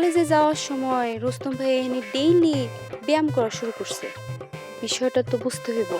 কলেজে যাওয়ার সময় রুস্তম ভাই এখানে ডেইলি ব্যায়াম করা শুরু করছে। বিষয়টা তো বুঝতে হইব।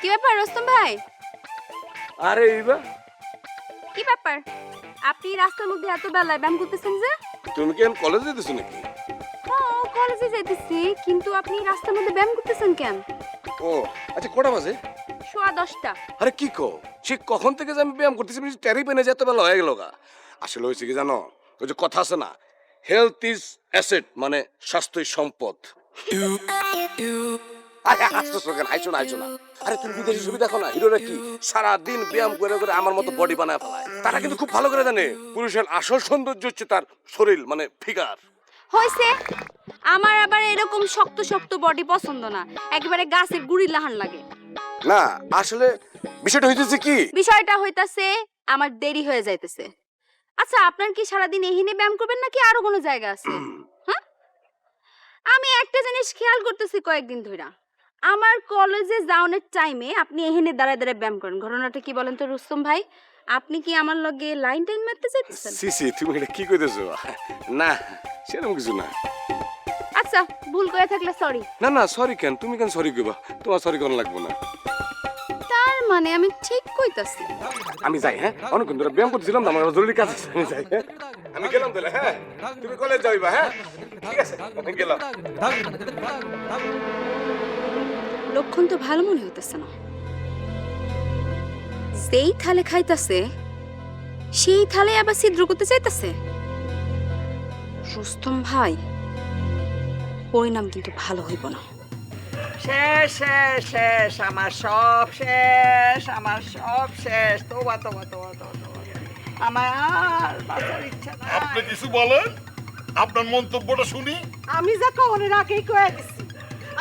কি ব্যাপার রুস্তম ভাই? আরে এইবা কি ব্যাপার? আপনি রাস্তার মধ্যে এত বেলায় ব্যায়াম করতেছেন যে? তুমি কি কলেজে যেতেছো নাকি? কলেজে যাইতেছি কিন্তু আপনি রাস্তার মধ্যে ব্যায়াম করতেছেন কেন? ও আচ্ছা কটা বাজে? সোয়া দশটা। আরে কি কো? সে কখন থেকে যে আমি ব্যায়াম করতেছি টেরি পেনে যেতে বেলা হয়ে গেল গা। আসলে হয়েছে কি জানো? ওই যে কথা আছে না হেলথ ইজ অ্যাসেট মানে স্বাস্থ্যই সম্পদ। আরে হাসতেছো কেন? হাইছো না হাইছো না। আরে তুমি বিদেশি ছবি দেখো না? হিরোরা কি সারাদিন ব্যায়াম করে করে আমার মতো বডি বানায় ফেলায়? তারা কিন্তু খুব ভালো করে জানে পুরুষের আসল সৌন্দর্য হচ্ছে তার শরীর মানে ফিগার হয়েছে আমার আবার এরকম শক্ত শক্ত বডি পছন্দ না। একেবারে গাছের গুড়ি লাহান লাগে। না আসলে বিষয়টা হইতেছে কি? বিষয়টা হইতাছে আমার দেরি হয়ে যাইতেছে। আচ্ছা আপনার কি সারাদিন এহিনে ব্যায়াম করবেন নাকি আরও কোনো জায়গা আছে? হ্যাঁ? আমি একটা জিনিস খেয়াল করতেছি কয়েকদিন ধরে আমার কলেজে যাওয়ানোর টাইমে আপনি এখানে দাঁড়ায় দাঁড়ায় ব্যায়াম করেন। ঘটনাটা কি বলেন তো রুস্তম ভাই? আপনি কি আমার লগে লাইন টাইন মারতে চাইতেছেন সি সি তুমি এটা কি কইতেছো? না সেরকম কিছু না আচ্ছা ভুল করে থাকলে সরি না না সরি কেন? তুমি কেন সরি কইবা? তোমার সরি কোন লাগবে না। তার মানে আমি ঠিক কইতাছি। আমি যাই হ্যাঁ? অনেকক্ষণ ধরে ব্যায়াম করছিলাম না, আমার জরুরি কাজ আছে আমি যাই হ্যাঁ? আমি গেলাম তাহলে হ্যাঁ? তুমি কলেজ যাইবা হ্যাঁ? ঠিক আছে আমি গেলাম। লক্ষণ তো ভালো মনে হইতেছে না। যেই থালে খাইতাছে সেই থালে আবার ছিদ্র করতে চাইতাছে? রুস্তম ভাই পরিণাম কিন্তু ভালো হইব না। শেষ শেষ শেষ আমার সব শেষ আমার সব শেষ। তোবা তোবা তোবা তোবা তোবা আমার আর বাঁচার ইচ্ছা আপনি কিছু বলেন? আপনার মন্তব্যটা শুনি। আমি যা কখনের আগেই কয়ে দিছি।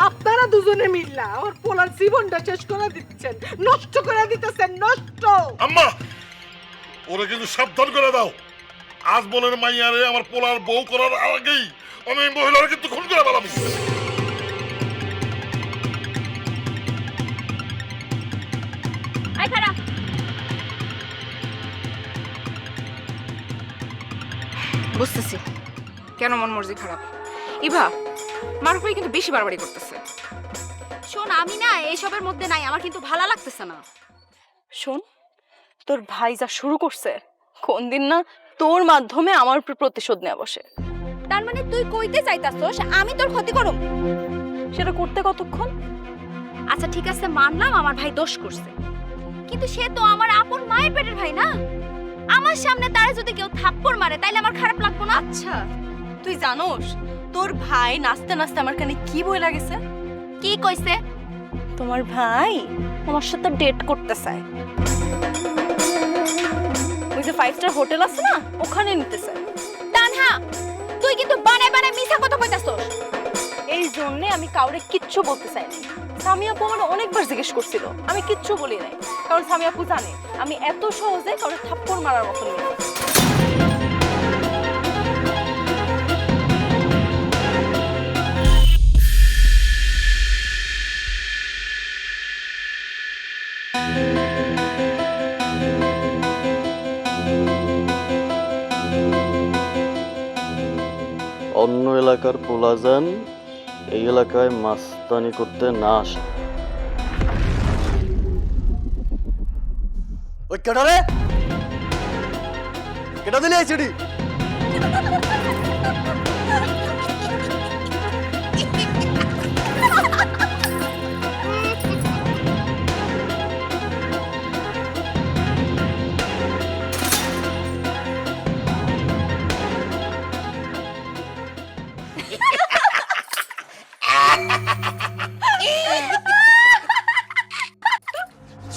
আপনারা দুজনে মিল্লা ওর পোলার জীবনটা শেষ করে দিচ্ছেন নষ্ট করে দিতেছেন নষ্ট। আম্মা ওরে কিন্তু সাবধান করে দাও। আজ বলেন মাইয়ারে আমার পোলার বউ করার আগেই আমি মহিলার কিন্তু খুন করে আই বুঝতেছি। কেন মন মর্জি খারাপ? ইভা মারুফাই কিন্তু বেশি বাড়াবাড়ি করতেছে। শোন আমি না এসবের মধ্যে নাই আমার কিন্তু ভালো লাগতেছে না। শোন তোর ভাই যা শুরু করছে কোন দিন না তোর মাধ্যমে আমার উপর প্রতিশোধ নেওয়া বসে। তার মানে তুই কইতে চাইতাছস আমি তোর ক্ষতি করুম? সেটা করতে কতক্ষণ? আচ্ছা ঠিক আছে মানলাম আমার ভাই দোষ করছে। কিন্তু সে তো আমার আপন মায়ের পেটের ভাই না? আমার সামনে তারে যদি কেউ থাপ্পড় মারে তাইলে আমার খারাপ লাগবো না? আচ্ছা তুই জানোস তোর ভাই নাচতে নাচতে আমার কানে কি বই লাগেছে? কি কইছে? তোমার ভাই আমার সাথে ডেট করতে চায়। যে ফাইভ স্টার হোটেল আছে না ওখানে নিতে চাই। তানহা তুই কিন্তু বানায় বানায় মিথ্যা কথা কইতাছস। এই জন্যে আমি কাউরে কিচ্ছু বলতে চাই না সামি আপু আমার অনেকবার জিজ্ঞেস করছিল আমি কিচ্ছু বলি নাই। কারণ সামি আপু জানে আমি এত সহজে কারোর থাপ্পড় মারার মতো নই অন্য এলাকার পোলাজান এই এলাকায় মাস্তানি করতে না আসে। কেটা কেটা দিলে এই চিঠি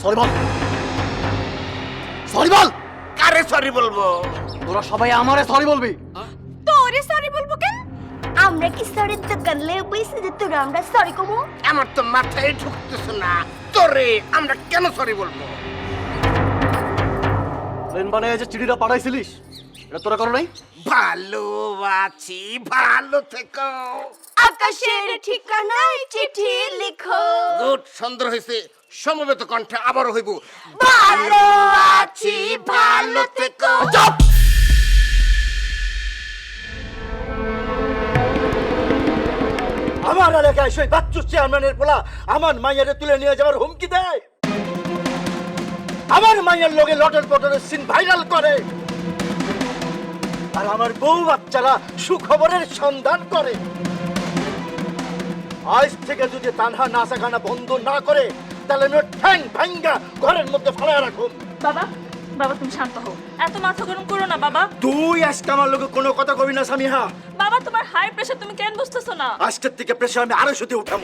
সরি বল সরি বল কারে সরি বলব? তোরা সবাই আমারে সরি বলবি। তোরে সরি বলব কেন? আমরা কি সরের দোকান লে বইছে যে তোরা আমরা সরি কমু? আমার তো মাথায় ঢুকতেছে না। তোরে আমরা কেন সরি বলব? প্লেন বানায় যে চিঠিটা পাঠাইছিলিস এটা তোরা করো নাই? ভালো আছি ভালো থেকো। আকাশের ঠিকানায় চিঠি লিখো। গুড সুন্দর হয়েছে। সমবেত কণ্ঠে আবারও হইব। ভালো আছি ভালো থেকো। আমার এলাকায় সেই বাচ্চু চেয়ারম্যানের পোলা আমার মাইয়ারে তুলে নিয়ে যাওয়ার হুমকি দেয়। আমার মাইয়ের লোকে লটর পটরের সিন ভাইরাল করে। আর আমার বউ বাচ্চারা সুখবরের সন্ধান করে। আজ থেকে যদি তানহা নাচা গানা বন্ধ না করে তাহলে আমি ওর ঠ্যাং ভাঙ্গা ঘরের মধ্যে ফালায় রাখুন বাবা বাবা তুমি শান্ত হও। এত মাথা গরম করো না বাবা। তুই আজকে আমার লোকে কোনো কথা কবি না সামিহা। বাবা তোমার হাই প্রেশার তুমি কেন বুঝতেছো না? আজকের থেকে প্রেশার আমি আরও সাথে উঠাম।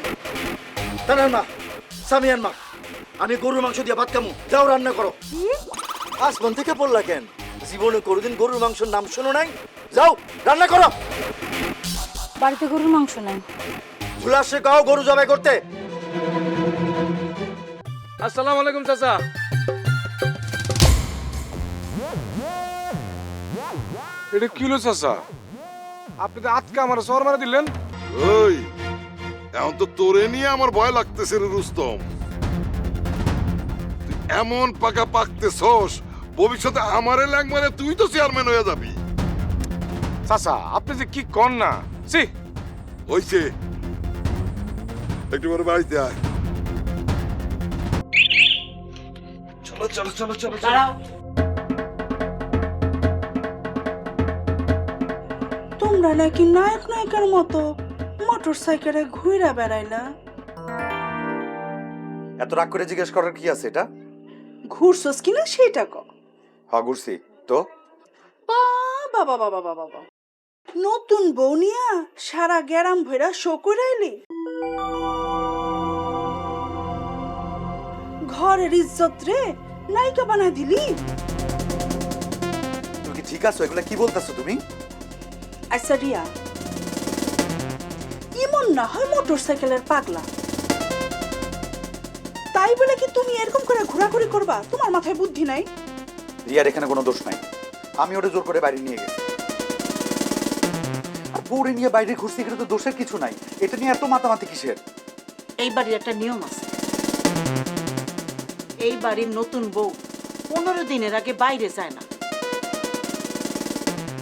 তানার মা সামিয়ান মা আমি গরুর মাংস দিয়ে ভাত খামু। যাও রান্না করো। আসমান থেকে পড়লা কেন? জীবনে কোনোদিন গরুর মাংসের নাম শোনো নাই? যাও রান্না করো। বাড়িতে গরুর মাংস নাই। ঝুলাসে গাও গরু জবাই করতে। আসসালামু আলাইকুম চাচা। এটা কি হলো চাচা? আপনি তো আজকে আমার সর মারা দিলেন। ওই এখন তো তোরে নিয়ে আমার ভয় লাগতেছে রে রুস্তম। তুই এমন পাকা পাকতেছস ভবিষ্যতে আমারে ল্যাং মারে তুই তো চেয়ারম্যান হয়ে যাবি। চাচা আপনি যে কি কর না? সি হইছে। একটু পরে বাড়িতে আয়। চলো চলো চলো চলো চলো। তোমরা নাকি নায়ক নায়িকার মতো মোটর সাইকেলে ঘুরে বেড়াইলা এত রাগ করে জিজ্ঞেস করার কি আছে এটা? ঘুরছস কিনা সেটা ক ঘুরছি তো? বাবা বাবা বাবা বাবা নতুন বউ নিয়া সারা গ্যারাম ভৈরা শো করাইলি ঘরের ইজ্জত রে নায়িকা বানা দিলি? তুমি কি ঠিক আছো? এগুলা কি বলতেছো তুমি? আচ্ছা রিয়া। ইমন না হয় মোটর সাইকেলের পাগলা। তাই বলে কি তুমি এরকম করে ঘোরাঘুরি করবা? তোমার মাথায় বুদ্ধি নাই? রিয়ার এখানে কোনো দোষ নাই। আমি ওটা জোর করে বাইরে নিয়ে গেছি। আর বউরে নিয়ে বাইরে ঘুরছি এখানে তো দোষের কিছু নাই। এটা নিয়ে এত মাতামাতি কিসের? এই বাড়ির একটা নিয়ম আছে। এই বাড়ির নতুন বউ পনেরো দিনের আগে বাইরে যায় না।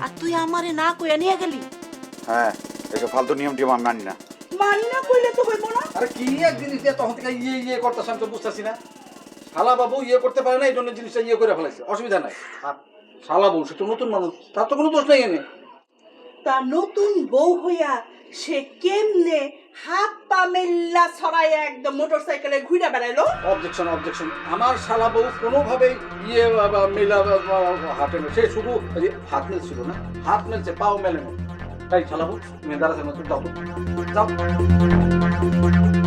আর তুই আমারে না কইয়া নিয়ে গেলি? হ্যাঁ এসব ফালতু নিয়ম টিয়ম আমি মানি না। মানি না কইলে তো হইব না। আরে কি এক জিনিস দিয়ে তখন থেকে ইয়ে ইয়ে করতেছে আমি তো বুঝতেছি না। শালা বাবু ইয়ে করতে পারে না এই জন্য জিনিসটা ইয়ে করে ফেলাইছে। অসুবিধা নাই। আর শালা বউ সে তো নতুন মানুষ তার তো কোনো দোষ নেই এনে। তা নতুন বউ হইয়া সে কেমনে হাত পা মেল্লা ছড়াইয়া একদম মোটর সাইকেলে ঘুরে বেড়াইলো? অবজেকশন অবজেকশন আমার শালা বউ কোনোভাবেই ইয়ে বা- বা মেলা না সে শুধু যে হাত মেলছিল না হাত মেলছে পাও মেলে না। তাই শালা বউ তুমি দাঁড়াতে না তো যাও যাও।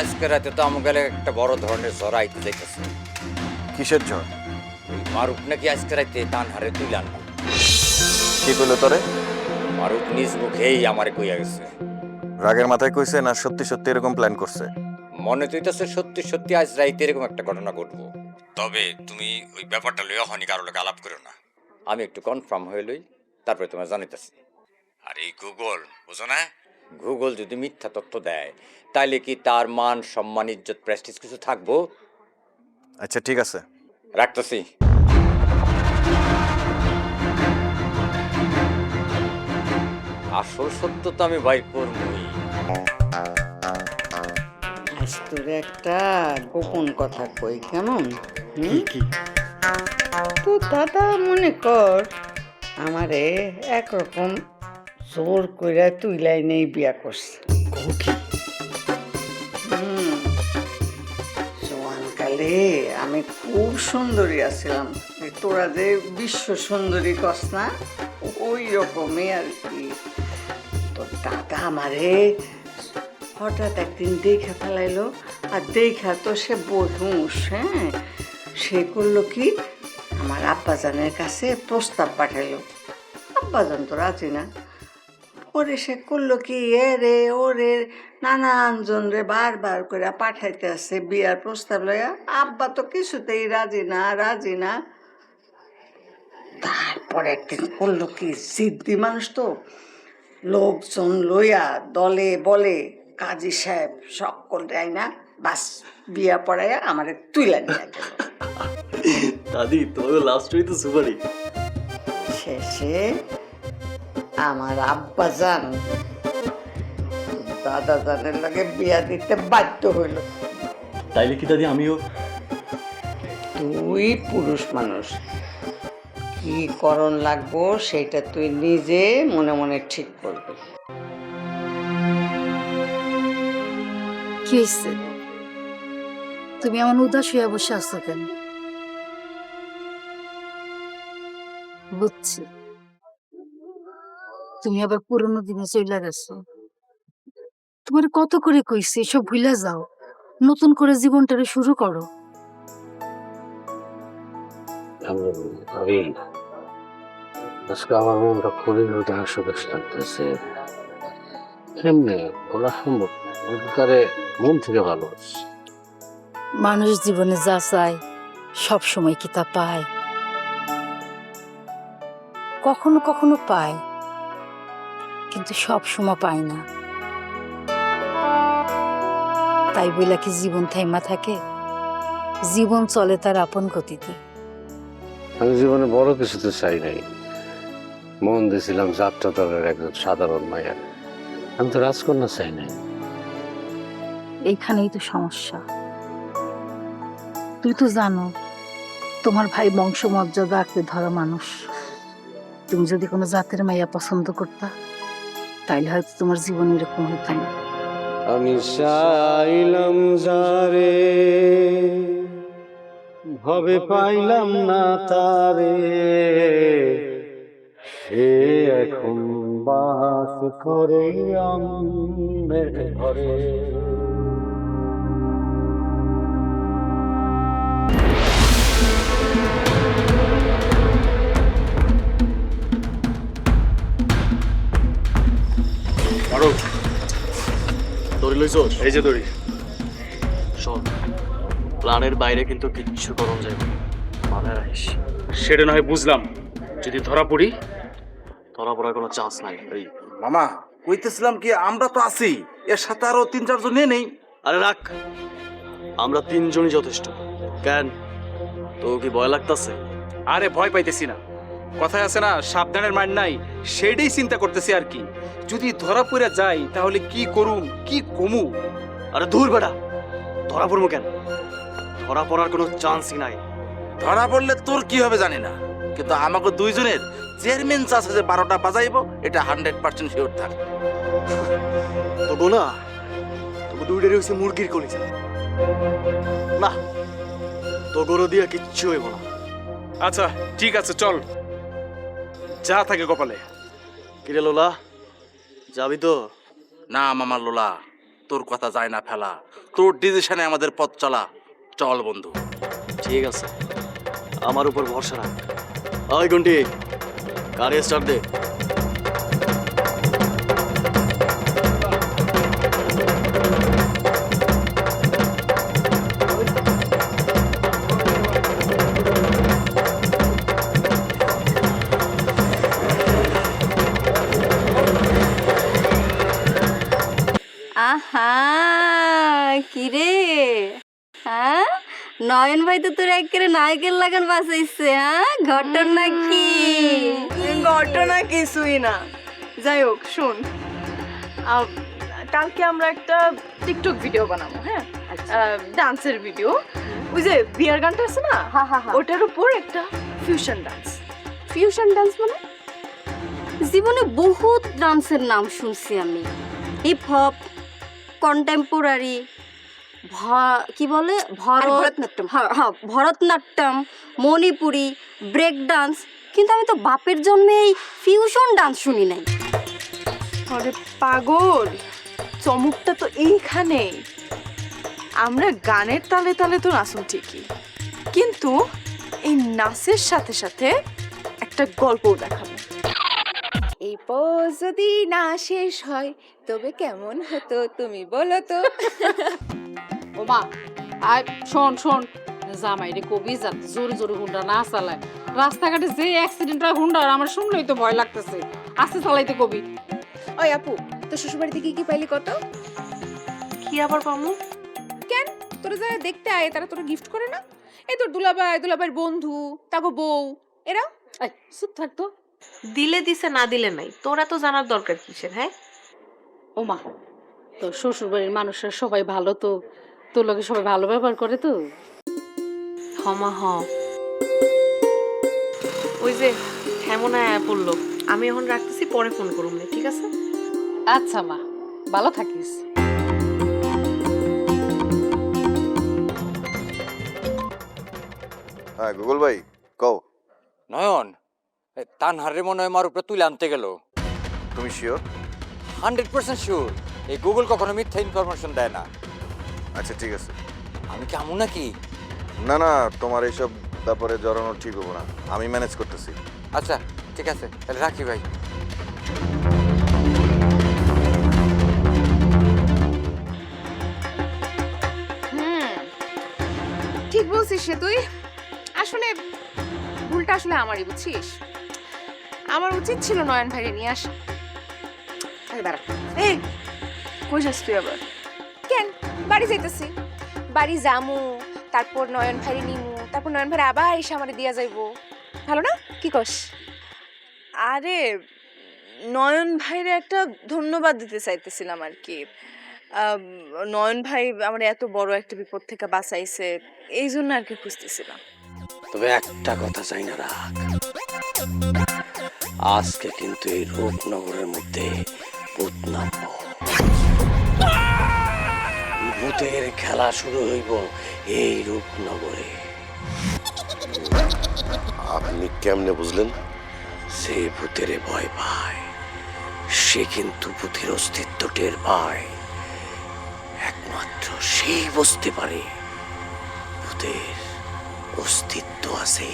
আজকে রাতে তো আমাকে একটা বড় ধরনের ঝড় আইতে দেখতেছে কিসের ঝড় ওই মারুক নাকি আজকে রাতে তান হারে তুই আনলাম কি কইলো তোরে? মারুক নিজ মুখেই আমারে কইয়া গেছে। রাগের মাথায় কইছে না সত্যি সত্যি এরকম প্ল্যান করছে? মনে হইতেছে সত্যি সত্যি আজ রাইতে এরকম একটা ঘটনা ঘটবো। তবে তুমি ওই ব্যাপারটা লইয়া হনি কারও লোক আলাপ করো না। আমি একটু কনফার্ম হয়ে লই তারপরে তোমার জানিতেছি আর এই গুগল বুঝো না? গুগল যদি মিথ্যা তথ্য দেয় তাইলে কি তার মান সম্মান ইজ্জত প্রেস্টিজ কিছু থাকব? আচ্ছা ঠিক আছে। রাখতেছি। আসল সত্য তো আমি বাইর করবই। আজ তোর একটা গোপন কথা কই কেমন? হুম? তো দাদা মনে কর আমারে একরকম জোর কইরা তুইলাই নেই বিয়া করছে। জোয়ানকালে আমি খুব সুন্দরী আছিলাম। তোরা যে বিশ্ব সুন্দরী কস না ওই রকমই আর কি। তো দাদা আমারে হঠাৎ একদিন দেখে ফেলাইলো আর দেখা তো সে বহুস হ্যাঁ? সে করল কি? আমার আব্বাজানের কাছে প্রস্তাব পাঠাইলো। আব্বাজান তো রাজি না। ওরে সে করল কি এ রে ও রে নানান জন রে বারবার করে পাঠাইতে আসছে বিয়ার প্রস্তাব লইয়া। আব্বা তো কিছুতেই রাজি না রাজি না। তারপরে একদিন করল কি সিদ্ধি মানুষ তো লোকজন লইয়া দলে বলে কাজী সাহেব সকল দেয় না বাস বিয়া পড়াইয়া আমারে তুইলা নিয়ে গেল। দাদি তোমার লাভ স্টোরি তো সুপারই শেষে আমার আব্বা যান। দাদা জানের লগে বিয়া দিতে বাধ্য হইল। তাইলে কি দাদি আমিও? তুই পুরুষ মানুষ। কি করণ লাগবো সেটা তুই নিজে মনে মনে ঠিক করবি। কি হয়েছে তুমি এমন উদাস হয়ে বসে আছো কেন? বুঝছি। তুমি আবার পুরোনো দিনে চলে গেছো। তোমার কত করে কইছি এসব ভুলে যাও। নতুন করে জীবনটারে শুরু করো। আমি আজকে আমার মনটা খুবই উদাস উদাস লাগতেছে। কেমনে? বলা সম্ভব তারে মন থেকে ভালো মানুষ জীবনে যা চায় সব সময় কি তা পায়। কখনো কখনো পায়। কিন্তু সব সময় পায় না। তাই বইলা কি জীবন থাইমা থাকে? জীবন চলে তার আপন গতিতে। আমি জীবনে বড় কিছু তো চাই নাই। মন দিয়েছিলাম যাত্রা দলের একজন সাধারণ মায়ের আমি তো রাজকন্যা চাই নাই। এইখানেই তো সমস্যা। তুই তো জানো তোমার ভাই বংশমর্যাদা আঁকড়ে ধরা মানুষ। তুমি যদি কোনো জাতের মাইয়া পছন্দ করতা তাইলে হয়তো তোমার জীবন এরকম হতো না। আমি চাইলাম যারে, ভবে পাইলাম না তারে। সে এখন বাস করে আমি ঘরে। দড়ি লইছস এই যে দড়ি। শোন প্ল্যানের বাইরে কিন্তু কিচ্ছু করণ যাবে না। মাথায় রাখিস। সেটা না হয় বুঝলাম। যদি ধরা পড়ি? ধরা পড়ার কোনো চান্স নাই। এই মামা কইতেছিলাম কি আমরা তো আছি। এর সাথে আরও তিন চারজন নিয়ে নেই। আরে রাখ আমরা তিনজনই যথেষ্ট। কেন? তো কি ভয় লাগতাছে? আরে ভয় পাইতেছি না। কথায় আছে না সাবধানের মার নাই সেটাই চিন্তা করতেছি আর কি। যদি ধরা পড়ে যাই তাহলে কি করুম কি কমু? আরে দূর বেটা ধরা পড়ব কেন? ধরা পড়ার কোনো চান্সই নাই। ধরা পড়লে তোর কি হবে জানি না কিন্তু আমাকে দুইজনের চেয়ারম্যান চাষে যে বারোটা বাজাইবো এটা হান্ড্রেড পার্সেন্ট শিওর থাক। তবু না তবু দুইটারই হয়েছে মুরগির কলিজা। না তোগরও দিয়া কিচ্ছু হইব না। আচ্ছা ঠিক আছে চল। যা থাকে কপালে। কিরে লোলা যাবি তো? না মামার লোলা তোর কথা যায় না ফেলা। তোর ডিসিশনে আমাদের পথ চলা। চল বন্ধু। ঠিক আছে। আমার উপর ভরসা রাখ। ওই গুন্টি গাড়ি স্টার্ট দে। আহা কিরে? হ্যাঁ? নয়ন ভাই তো তোর একেবারে নায়কের লাগান বাঁচাইছে হ্যাঁ? ঘটনা কি? ঘটনা কিছুই না। যাই হোক শোন। কালকে আমরা একটা টিকটক ভিডিও বানাবো হ্যাঁ? ডান্সের ভিডিও ওই যে বিয়ার গানটা আছে না? ওটার উপর একটা ফিউশন ডান্স ফিউশন ডান্স মানে? জীবনে বহুত ডান্সের নাম শুনছি আমি। হিপ হপ কন্টেম্পোরারি কি বলে? ভরত ভরতনাট্যম। হ্যাঁ হ্যাঁ ভরতনাট্যম মণিপুরি ব্রেক ডান্স কিন্তু আমি তো বাপের জন্মে এই ফিউশন ডান্স শুনি নাই। আরে পাগল চমকটা তো এইখানেই আমরা গানের তালে তালে তো নাচুন ঠিকই। কিন্তু এই নাচের সাথে সাথে একটা গল্পও দেখাবো। এই পজ যদি না শেষ হয়। তবে কেমন হতো তুমি বলো তো? ও মা আয় শোন শোন জামাই রে কবি যান জোরে জোরে হুন্ডা না চালায়। রাস্তাঘাটে যে অ্যাক্সিডেন্ট হয় হুন্ডার আমার শুনলেই তো ভয় লাগতেছে। আস্তে চালাইতে কবি। ওই আপু তো শ্বশুরবাড়িতে কি কি পাইলি কত? কি আবার পামু? কেন? তোরা যারা দেখতে আয় তারা তোরা গিফট করে না? এই তোর দুলাভাই দুলাভাইয়ের বন্ধু তাগো বউ এরা চুপ থাকতো দিলে দিছে না দিলে নাই। তোরা তো জানার দরকার কিসের হ্যাঁ? ও মা তোর শ্বশুর বাড়ির মানুষরা সবাই ভালো তো তোর লোকে সবাই ভালো ব্যবহার করে তো? হমা হ। ওই যে হেমন আয়া পড়ল আমি এখন রাখতেছি পরে ফোন করুম না ঠিক আছে? আচ্ছা মা ভালো থাকিস। হ্যাঁ গুগল ভাই কও। নয়ন এ, তানহারে মনে হয় আমার উপরে তুলে আনতে গেল। তুমি শিওর হান্ড্রেড পার্সেন্ট শিওর এই গুগল কখনো মিথ্যা ইনফরমেশন দেয় না। আচ্ছা ঠিক আছে। আমি কি আমু নাকি? না না তোমার এইসব ব্যাপারে জড়ানো ঠিক হব না। আমি ম্যানেজ করতেছি। আচ্ছা ঠিক আছে। তাহলে রাখি ভাই। হুম ঠিক বলছিস সে তুই। আসলে ভুলটা আসলে আমারই বুঝছিস? আমার উচিত ছিল নয়ন ভাইরে নিয়ে আসা। আরে দাঁড়া। এই কই যাস তুই আবার? কেন? বাড়ি যাইতেছি। বাড়ি যামু তারপর নয়ন ভাইরে নিমু তারপর নয়ন ভাইরে আবার এসে আমারে দিয়া যাইবো। ভালো না? কি কস? আরে নয়ন ভাইরে একটা ধন্যবাদ দিতে চাইতেছিলাম আর কি নয়ন ভাই আমার এত বড় একটা বিপদ থেকে বাঁচাইছে এই জন্য আর কি খুঁজতেছিলাম। তবে একটা কথা চাই না রাখ আজকে কিন্তু এই রূপনগরের মধ্যে ভূত নামব ভূতের খেলা শুরু হইব এই রূপনগরে। আপনি কেমনে বুঝলেন? সে ভূতেরে ভয় পায়। সে কিন্তু ভূতের অস্তিত্ব টের পায়। একমাত্র সেই বুঝতে পারে ভূতের অস্তিত্ব আছে।